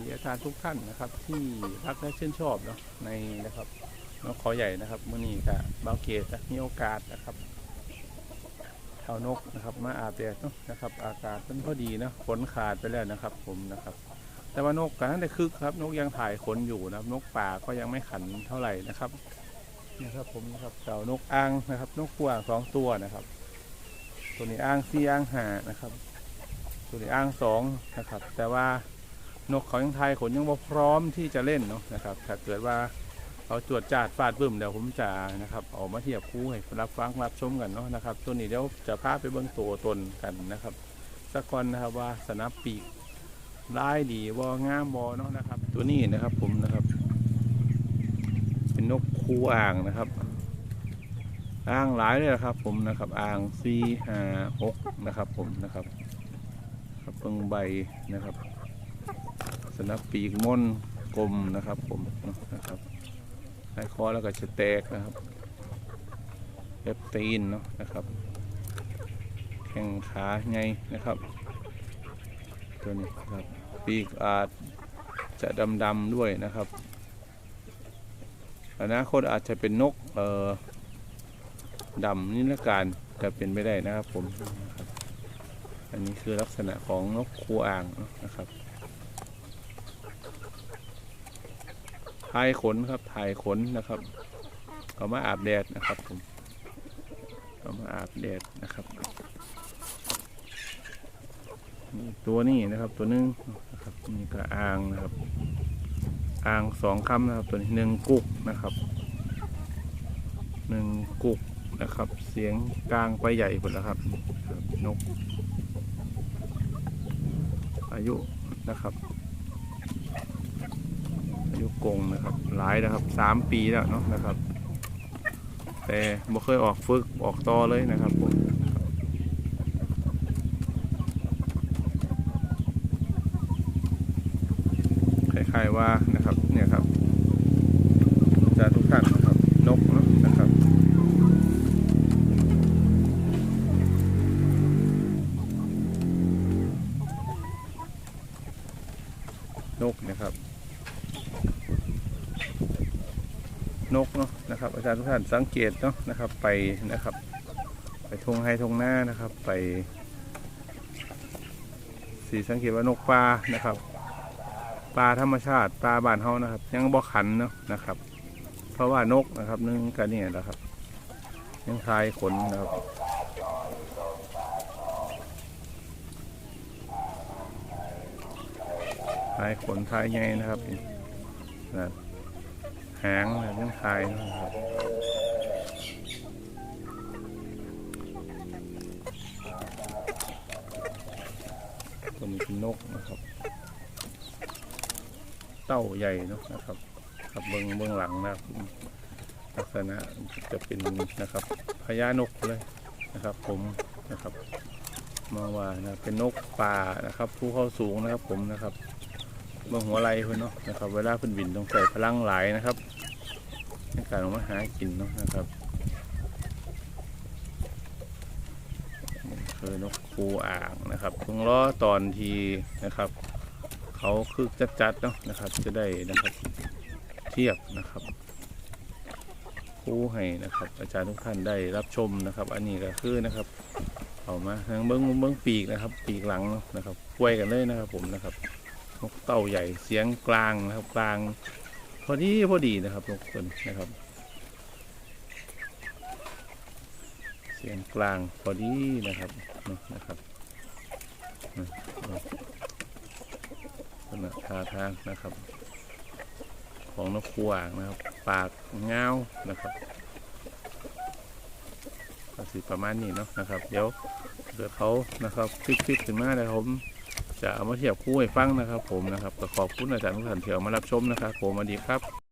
ดีอาจารย์ทุกท่านนะครับ ที่รักและชื่นชอบเนาะในนะครับนกเขาใหญ่นะครับมื่อนี้กับบาเกตนะมีโอกาสนะครับเท่านกนะครับ มาอาบแดดเนาะนะครับ อากาศมันพอดีนะขนขาดไปแล้วนะครับ ผมนะครับ แต่ว่านกกันนั้นได้คึกครับ นกยังถ่ายขนอยู่นะครับ นกป่าก็ยังไม่ขันเท่าไหร่นะครับนะครับผมนะครับเต่านกอ่างนะครับ นกกวางสองตัวนะครับ ตัวนี้อ่างสี่อ่างหานะครับ ตัวนี้อ่างสองนะครับ แต่ว่า นกเขายังไทยขนยังพร้อมที่จะเล่นเนาะนะครับ ถ้าเกิดว่าเขาจวดจาดฟาดบึ้มเดี๋ยวผมจะนะครับออกมาเทียบคู่ให้รับฟังรับชมกันเนาะนะครับ ตัวนี้เดี๋ยวจะพาไปเบิ้งตัวตนกันนะครับสักก่อนนะครับว่าสนับปีกลายดีวองามบอเนาะนะครับ ตัวนี้นะครับผมนะครับ เป็นนกคูอ่างนะครับ อ่างหลายเลยนะครับ ผมนะครับ อ่างสี่ห้าหกนะครับ ผมนะครับครับเปิงใบนะครับ นับปีกม่นกลมนะครับผมนะครับไห้คอแล้วก็จะแตกนะครับเล็บตีนเนาะนะครับ แข้งขาไงนะครับ ตัวนี้ครับปีกอาจจะดำๆด้วยนะครับอนาคตอาจจะเป็นนกเอ่อดำนิรการจะเป็นไม่ได้นะครับผม อันนี้คือลักษณะของนกคูอ่างนะครับ ถ่ายขนครับถ่ายขนนะครับเอามาอาบแดดนะครับผมเอามาอาบแดดนะครับตัวนี้นะครับตัวหนึงนะครับนี่ก็อ่างนะครับอ่างสองคำนะครับตัวนี้หนึ่งกุกนะครับหนึ่งกุกนะครับ เสียงกลางไปใหญ่หมดแล้วครับ นก อายุนะครับ อายุกงนะครับ หลายนะครับสามปีแล้วเนาะนะครับ แต่บ่เคยออกฝึกออกต่อเลยนะครับผมคล้ายๆว่านะครับเนี่ยครับจารย์ทุกท่านนะครับนกเนาะนะครับนกนะครับ นกเนาะนะครับอาจารย์ทุกท่านสังเกตเนาะนะครับไปนะครับ ไปทงไฮทงหน้านะครับไปสีสังเกตว่านกปลานะครับปลาธรรมชาติปลาบ้านเฮานะครับ ยังบ่ขันเนาะนะครับ เพราะว่านกนะครับนึงกันเนี่ยแหละครับ ยังคลายขนนะครับทายขนทายไงนะครับนี่นะ หางนะยังทายนะครับตัวนี้เป็นนกนะครับ เต้าใหญ่นอะนะครับครับเบื้องเบื้องหลังนะครับ ลักษณะจะเป็นนะครับพญานกเลยนะครับ ผมนะครับมาว่านะเป็นนกป่านะครับภูเขาสูงนะครับผมนะครับ บื้องหัวไหลเพื่อนเนาะนะครับ เวลาเพื่อนบินต้องใส่พลังหลายนะครับในการออกมาหากินเนาะนะครับคือนกคูอ่างนะครับเพิ่งล้อตอนทีนะครับ เขาคือจัดๆเนาะนะครับ จะได้นะครับเทียบนะครับคูให้นะครับ อาจารย์ทุกท่านได้รับชมนะครับ อันนี้ก็คือนะครับเอามาทางเบื้องเบื้องปีกนะครับ ปีกหลังเนาะนะครับควยกันเลยนะครับผมนะครับ นกเต่าใหญ่เสียงกลางนะครับกลาง พอดีพอดีนะครับทุกคนนะครับ เสียงกลางพอดีนะครับนะครับนะนะลักษณะท่าทางนะครับ ของนกขวางนะครับ ปากเงานะครับก็สิประมาณนี้เนาะนะครับ เดี๋ยวเดี๋ยวเขานะครับคลิกๆขึ้นมาเลยผม จะเอามาเทียบคู่ให้ฟังนะครับ ผมนะครับก็ขอบคุณอาจารย์ทุกท่านที่เอามารับชมนะครับ ผมสวัสดีครับ